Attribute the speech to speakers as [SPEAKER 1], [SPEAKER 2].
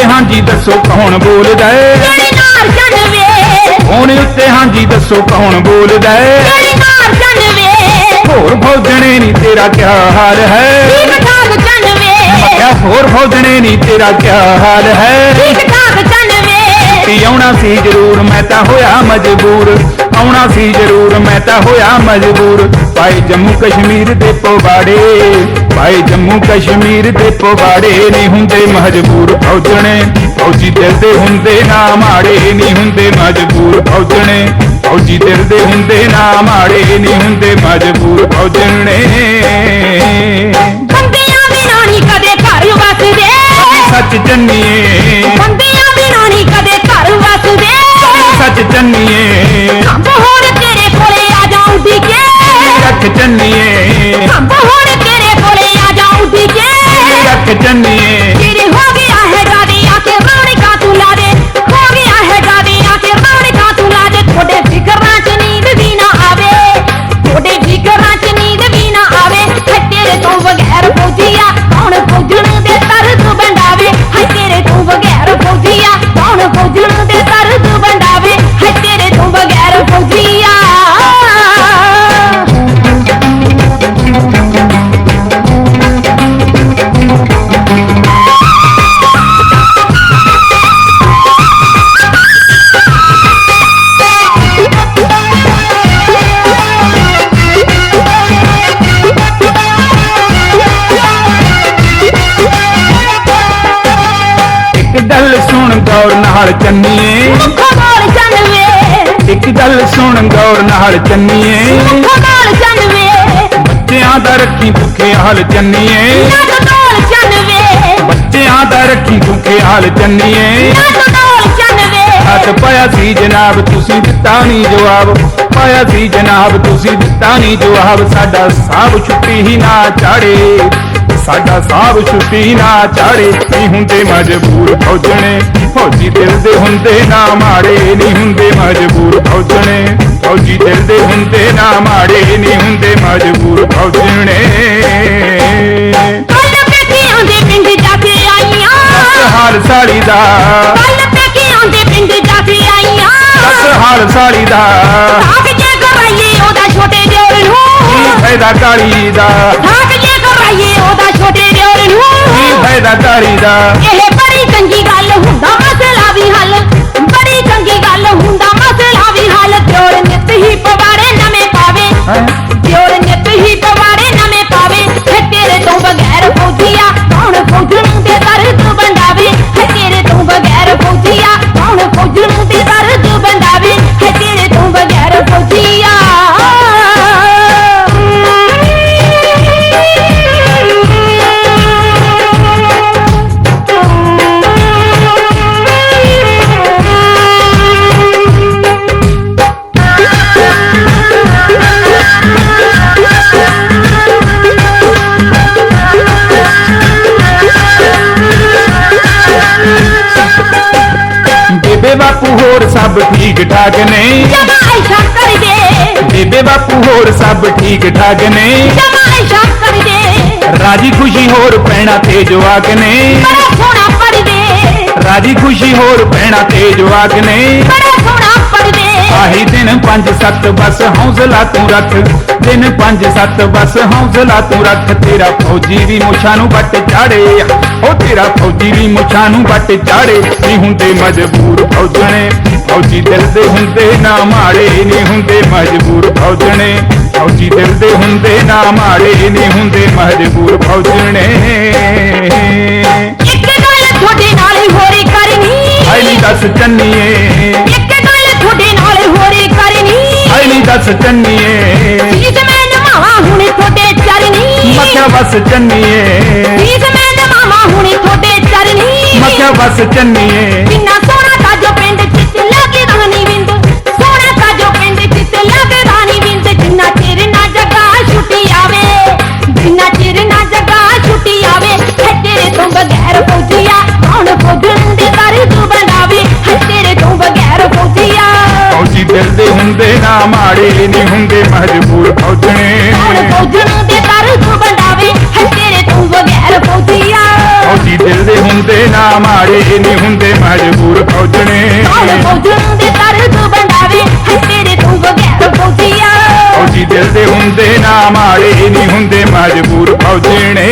[SPEAKER 1] ਦੱਸੋ ਕੌਣ ਬੋਲਦਾ ਏ
[SPEAKER 2] ਨਾਰ
[SPEAKER 1] ਫੋਨ ਉੱਤੇ ਹਾਂਜੀ ਦੱਸੋ ਕੌਣ ਬੋਲਦਾ ਏ
[SPEAKER 2] ਨਾਰ
[SPEAKER 1] ਹੋਰ ਫੌਜਣੇ ਨਹੀਂ ਤੇਰਾ ਕਿਆ ਹਾਲ ਹੈ?
[SPEAKER 2] ਠੀਕ ਠਾਕ
[SPEAKER 1] ਹੋਰ ਫੌਜਣੇ ਨਹੀਂ ਤੇਰਾ ਕਿਆ ਹਾਲ ਹੈ?
[SPEAKER 2] ਠੀਕ ਠਾਕ ਜਨਵੇ
[SPEAKER 1] ਤੇ ਆਉਣਾ ਸੀ ਜ਼ਰੂਰ ਮੈਂ ਤਾਂ ਹੋਇਆ ਮਜਬੂਰ। ਆਉਣਾ ਸੀ ਜ਼ਰੂਰ ਮੈਂ ਤਾਂ ਹੋਇਆ ਮਜਬੂਰ। ਭਾਈ ਜੰਮੂ ਕਸ਼ਮੀਰ ਦੇ ਪਵਾੜੇ। ਭਾਈ ਜੰਮੂ ਕਸ਼ਮੀਰ ਦੇ ਪਵਾੜੇ ਨਹੀਂ ਹੁੰਦੇ ਮਜਬੂਰ ਫੌਜਣੇ। ਫੌਜੀ ਦਿਲ ਦੇ ਹੁੰਦੇ ਨਾ ਮਾੜੇ ਨਹੀਂ ਹੁੰਦੇ ਮਜਬੂਰ ਫੌਜਣੇ। ਫੌਜੀ ਦਿਲ ਦੇ ਹੁੰਦੇ ਨਾ ਮਾੜੇ ਨਹੀਂ ਹੁੰਦੇ ਮਜਬੂਰ ਫੌਜਣੇ।
[SPEAKER 2] ਬੰਦਿਆਂ ਬਿਨਾਂ ਨਹੀਂ ਕਦੇ ਘਰ ਵਸਦੇ।
[SPEAKER 1] ਸੱਚ ਚੰਨੀਏ ਨਾਲ ਚੰਨੀਏ
[SPEAKER 2] ਖਗੋਲ ਜਨਵੇ
[SPEAKER 1] ਇੱਕ ਗੱਲ ਸੁਣ ਗੌਰ ਨਾਲ ਚੰਨੀਏ
[SPEAKER 2] ਖਗੋਲ ਜਨਵੇ
[SPEAKER 1] ਬੱਚਿਆਂ ਦਾ ਰੱਖੀ ਭੁੱਖੇ ਹਾਲ ਚੰਨੀਏ ਬੱਚਿਆਂ ਦਾ ਰੱਖੀ ਭੁੱਖੇ ਹਾਲ ਚੰਨੀਏ ਹੱਥ ਪਾਇਆ ਸੀ ਜਨਾਬ ਤੁਸੀਂ ਦਿੱਤਾ ਨਹੀਂ ਜਵਾਬ। ਪਾਇਆ ਸੀ ਜਨਾਬ ਤੁਸੀਂ ਦਿੱਤਾ ਨਹੀਂ ਜਵਾਬ। ਸਾਡਾ ਸਾਬ ਛੁੱਟੀ ਹੀ ਨਾ ਚਾੜੇ। ਸਾਡਾ ਸਾਬ ਛੁੱਟੀ ਨਾ ਚਾੜੇ ਨਹੀਂ ਹੁੰਦੇ ਮਜਬੂਰ ਫੌਜਣੇ। ਫੌਜੀ ਦਿਲ ਦੇ ਹੁੰਦੇ ਨਾ ਮਾੜੇ ਨਹੀਂ ਹੁੰਦੇ ਮਜਬੂਰ ਫੌਜਣੇ। ਫੌਜੀ ਦਿਲ ਦੇ ਹੁੰਦੇ ਨਾ ਮਾੜੇ ਨਹੀਂ ਹੁੰਦੇ ਮਜਬੂਰ ਫੌਜਣੇ।
[SPEAKER 2] ਕੱਲ ਪੇਕੀਆਂ ਦੇ ਪਿੰਡ ਜਾ ਕੇ ਆਈਆਂ।
[SPEAKER 1] ਦੱਸ ਹਾਲ ਸਾਲੀ ਦਾ।
[SPEAKER 2] ਕੱਲ ਪੇਕੀਆਂ ਦੇ ਪਿੰਡ ਜਾ ਕੇ ਆਈਆਂ।
[SPEAKER 1] ਹਾਲ ਸਾਲੀ ਦਾ।
[SPEAKER 2] ਥਾਕ ਜੇ ਕਰਾਈਏ ਉਹਦਾ ਛੋਟੇ ਦਿਓਰ
[SPEAKER 1] ਕੀ
[SPEAKER 2] ਨੂੰ
[SPEAKER 1] ਫਾਇਦਾ ਕਾਲੀ ਦਾ।
[SPEAKER 2] ਨੂੰ
[SPEAKER 1] ਫਾਇਦਾ ਬੇਬੇ ਬਾਪੂ ਹੋਰ ਸਭ ਠੀਕ ਠਾਕ ਨੇ।
[SPEAKER 2] ਜਮਾਈ ਸ਼ੱਕਰ ਦੇ।
[SPEAKER 1] ਬੇਬੇ ਬਾਪੂ ਹੋਰ ਸਭ ਠੀਕ ਠਾਕ ਨੇ।
[SPEAKER 2] ਜਮਾਈ ਸ਼ੱਕਰ ਦੇ।
[SPEAKER 1] ਰਾਜੀ ਖੁਸ਼ੀ ਹੋਰ ਪੈਣਾ ਤੇ ਜਵਾਕ ਨੇ।
[SPEAKER 2] ਬੜਾ ਸੋਹਣਾ ਪੜਦੇ
[SPEAKER 1] ਰਾਜੀ ਖੁਸ਼ੀ ਹੋਰ ਪੈਣਾ ਤੇ ਜਵਾਕ ਨੇ।
[SPEAKER 2] ਬੜਾ
[SPEAKER 1] ਆਹੀ ਦਿਨ ਪੰਜ ਸੱਤ ਬਸ ਹੌਸਲਾ ਤੂੰ ਰੱਖ। ਦਿਨ ਪੰਜ ਸੱਤ ਬਸ ਹੌਸਲਾ ਤੂੰ ਰੱਖ। ਤੇਰਾ ਫੌਜੀ ਵੀ ਮੁੱਛਾਂ ਨੂੰ ਵੱਟ ਚਾੜੇ। ਉਹ ਤੇਰਾ ਫੌਜੀ ਵੀ ਮੁੱਛਾਂ ਨੂੰ ਵੱਟ ਚਾੜੇ। ਨਹੀਂ ਹੁੰਦੇ ਮਜਬੂਰ ਫੌਜਣੇ ਫੌਜੀ ਦਿਲ ਦੇ ਹੁੰਦੇ ਨਾ ਮਾੜੇ। ਨਹੀਂ ਹੁੰਦੇ ਮਜਬੂਰ ਫੌਜਣੇ ਫੌਜੀ ਦਿਲ ਦੇ ਹੁੰਦੇ ਨਾ ਮਾੜੇ। ਨਹੀਂ ਹੁੰਦੇ ਮਜਬੂਰ ਫੌਜਣੇ।
[SPEAKER 2] ਇੱਕ ਗੱਲ ਤੁਹਾਡੇ ਨਾਲ ਹੋਰੀ ਕਰਨੀ
[SPEAKER 1] ਨਹੀਂ। ਦੱਸ ਚੰਨੀਏ। ਦੱਸ ਚੰਨੀਏ।
[SPEAKER 2] ਫੀਸ ਮੈਂ ਨਵਾਵਾ ਹੁਣ ਤੁਹਾਡੇ ਚਰਨੀ
[SPEAKER 1] ਮੱਖਿਆ ਬਸ ਚੰਨੀਏ।
[SPEAKER 2] ਫੀਸ ਮੈਂ ਨਵਾਵਾ ਹੁਣ ਤੁਹਾਡੇ ਚਰਨੀ
[SPEAKER 1] ਮੱਖਿਆ ਬਸ ਚੰਨੀਏ।
[SPEAKER 2] ਕਿੰਨਾ
[SPEAKER 1] ਮਾੜੇ ਨਹੀਂ ਹੁੰਦੇ ਮਜਬੂਰ ਫੌਜਣੇ।
[SPEAKER 2] ਕੌਣ ਫੌਜਣ ਦੇ ਦਰ ਤੂੰ ਬਣਾਵੇ ਹੈ ਤੇਰੇ ਤੋਂ ਬਗੈਰ ਫੌਜੀਆ।
[SPEAKER 1] ਫੌਜੀ ਦਿਲ ਦੇ ਹੁੰਦੇ ਨਾ ਮਾੜੇ ਨਹੀਂ ਹੁੰਦੇ ਮਜਬੂਰ
[SPEAKER 2] ਕੌਣ ਫੌਜਣ ਦੇ ਤਰਕ ਵੰਡਾਵੇ ਹੈ ਤੇਰੇ ਤੋਂ ਬਗੈਰ ਫੌਜੀਆ।
[SPEAKER 1] ਫੌਜੀ ਦਿਲ ਦੇ ਹੁੰਦੇ ਨਾ ਮਾੜੇ ਨਹੀਂ ਹੁੰਦੇ ਮਜਬੂਰ ਫੌਜਣੇ।